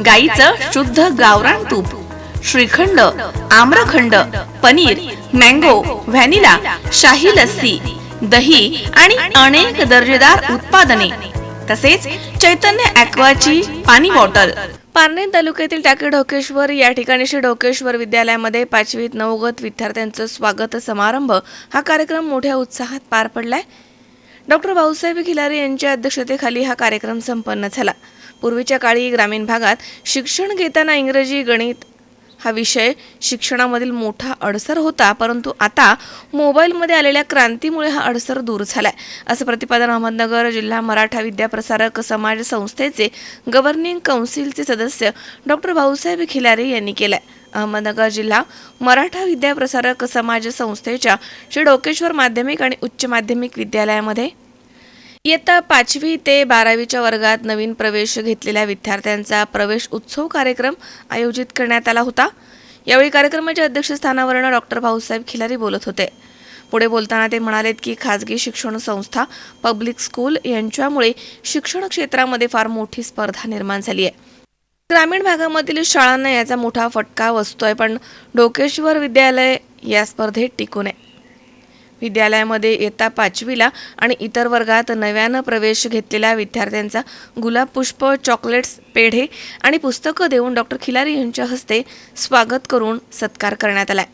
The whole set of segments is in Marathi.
गाईचं शुद्ध गावरान तूप श्रीखंड आम्रखंड पनीर मँगो व्हॅनिला शाही लस्सी दही आणि अनेक दर्जेदार उत्पादने. तसेच चैतन्य ॲक्वाची पाणी बॉटल. पारनेर तालुक्यातील टाके ढोकेश्वर या ठिकाणी श्री ढोकेश्वर विद्यालयामध्ये पाचवीत नवगत विद्यार्थ्यांचं स्वागत समारंभ हा कार्यक्रम मोठ्या उत्साहात पार पडलाय. डॉक्टर भाऊसाहेब खिलारे यांच्या अध्यक्षतेखाली हा कार्यक्रम संपन्न झाला. पूर्वीच्या काळी ग्रामीण भागात शिक्षण घेताना इंग्रजी गणित हा विषय शिक्षणामधील मोठा अडसर होता. परंतु आता मोबाईलमध्ये आलेल्या क्रांतीमुळे हा अडसर दूर झाला आहे असं प्रतिपादन अहमदनगर जिल्हा मराठा विद्याप्रसारक समाज संस्थेचे गव्हर्निंग कौन्सिलचे सदस्य डॉक्टर भाऊसाहेब खिलारे यांनी केलं आहे अहमदनगर जिल्हा मराठा विद्याप्रसारक समाज संस्थेच्या श्री डोकेश्वर माध्यमिक आणि उच्च माध्यमिक विद्यालयामध्ये इयत्ता पाचवी ते बारावीच्या वर्गात नवीन प्रवेश घेतलेल्या विद्यार्थ्यांचा प्रवेश उत्सव कार्यक्रम आयोजित करण्यात आला होता. यावेळी कार्यक्रमाच्या अध्यक्षस्थानावरनं डॉक्टर भाऊसाहेब खिलारी बोलत होते. पुढे बोलताना ते म्हणालेत की खाजगी शिक्षण संस्था पब्लिक स्कूल यांच्यामुळे शिक्षण क्षेत्रामध्ये फार मोठी स्पर्धा निर्माण झाली आहे. ग्रामीण भागामधील शाळांना याचा मोठा फटका बसतोय पण डोकेश्वर विद्यालय या स्पर्धेत टिकून आहे. विद्यालयामध्ये इयत्ता पाचवीला आणि इतर वर्गात नव्यानं प्रवेश घेतलेल्या विद्यार्थ्यांचा गुलाब पुष्प चॉकलेट्स पेढे आणि पुस्तकं देऊन डॉक्टर खिलारी यांच्या हस्ते स्वागत करून सत्कार करण्यात आला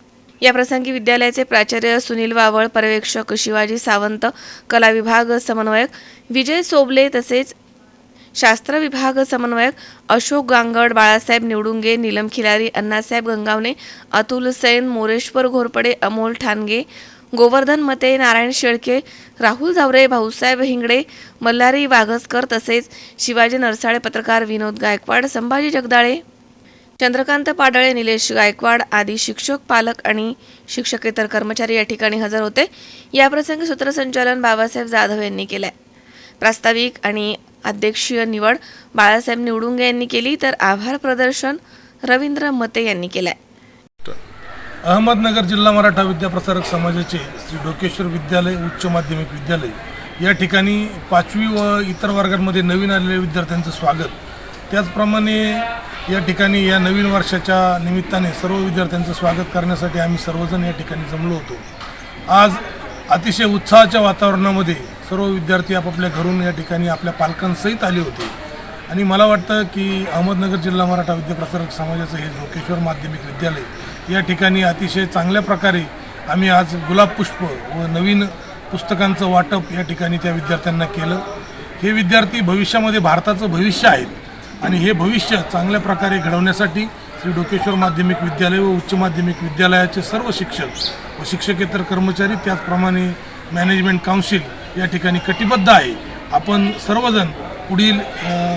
या प्रसंगी विद्यालयाचे प्राचार्य सुनील वावळ पर्यवेक्षक शिवाजी सावंत कला विभाग समन्वयक विजय सोबले तसेच शास्त्र विभाग समन्वयक अशोक गांगड बाळासाहेब निवडुंगे नीलम खिलारी अण्णासाहेब गंगावणे अतुल सैन मोरेश्वर घोरपडे अमोल ठाणगे गोवर्धन मते नारायण शेळके राहुल झावरे भाऊसाहेब हिंगडे मल्हारी वाघसकर तसेच शिवाजी नरसाळे पत्रकार विनोद गायकवाड संभाजी जगदाळे चंद्रकांत पाडळे निलेश गायकवाड आदी शिक्षक पालक आणि शिक्षकेतर कर्मचारी या ठिकाणी हजर होते. याप्रसंगी सूत्रसंचालन बाबासाहेब जाधव यांनी केलंय. प्रास्ताविक आणि अध्यक्षीय निवड बाळासाहेब निवडुंगे यांनी केली तर आभार प्रदर्शन रवींद्र मते यांनी केलं आहे अहमदनगर जिल्हा मराठा विद्याप्रसारक समाजाचे श्री डोकेश्वर विद्यालय उच्च माध्यमिक विद्यालय. या ठिकाणी पाचवी व इतर वर्गांमध्ये नवीन आलेल्या विद्यार्थ्यांचं स्वागत. त्याचप्रमाणे या ठिकाणी या नवीन वर्षाच्या निमित्ताने सर्व विद्यार्थ्यांचं स्वागत करण्यासाठी आम्ही सर्वजण या ठिकाणी जमलो होतो. आज अतिशय उत्साहाच्या वातावरणामध्ये सर्व विद्यार्थी आपापल्या घरून या ठिकाणी आपल्या पालकांसहित आले होते. आणि मला वाटतं की अहमदनगर जिल्हा मराठा विद्याप्रसारक समाजाचं हे लोकेश्वर माध्यमिक विद्यालय या ठिकाणी अतिशय चांगल्या प्रकारे आम्ही आज गुलाब पुष्प व नवीन पुस्तकांचं वाटप या ठिकाणी त्या विद्यार्थ्यांना केलं. हे विद्यार्थी भविष्यामध्ये भारताचं भविष्य आहेत आणि हे भविष्य चांगल्या प्रकारे घडवण्यासाठी श्री डोकेश्वर माध्यमिक विद्यालय व उच्च माध्यमिक विद्यालयाचे सर्व शिक्षक व शिक्षकेतर कर्मचारी त्याचप्रमाणे मॅनेजमेंट काउन्सिल या ठिकाणी कटिबद्ध आहे. आपण सर्वजण पुढील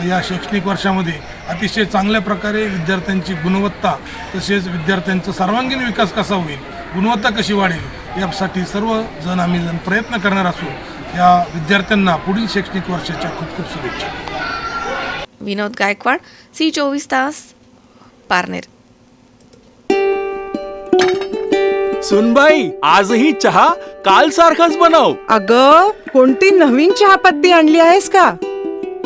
या शैक्षणिक वर्षामध्ये अतिशय चांगल्या प्रकारे विद्यार्थ्यांची गुणवत्ता तसेच विद्यार्थ्यांचा सर्वांगीण विकास कसा होईल गुणवत्ता कशी वाढेल यासाठी सर्वजण आम्ही जण प्रयत्न करणार असून या विद्यार्थ्यांना पुढील शैक्षणिक वर्षाच्या खूप खूप शुभेच्छा. विनोद गायकवाड सी चोवीस तास पारनेर. सुनबाई आजही चहा काल सारखाच बनव. अग कोणती नवीन चहापत्ती आणली आहेस का?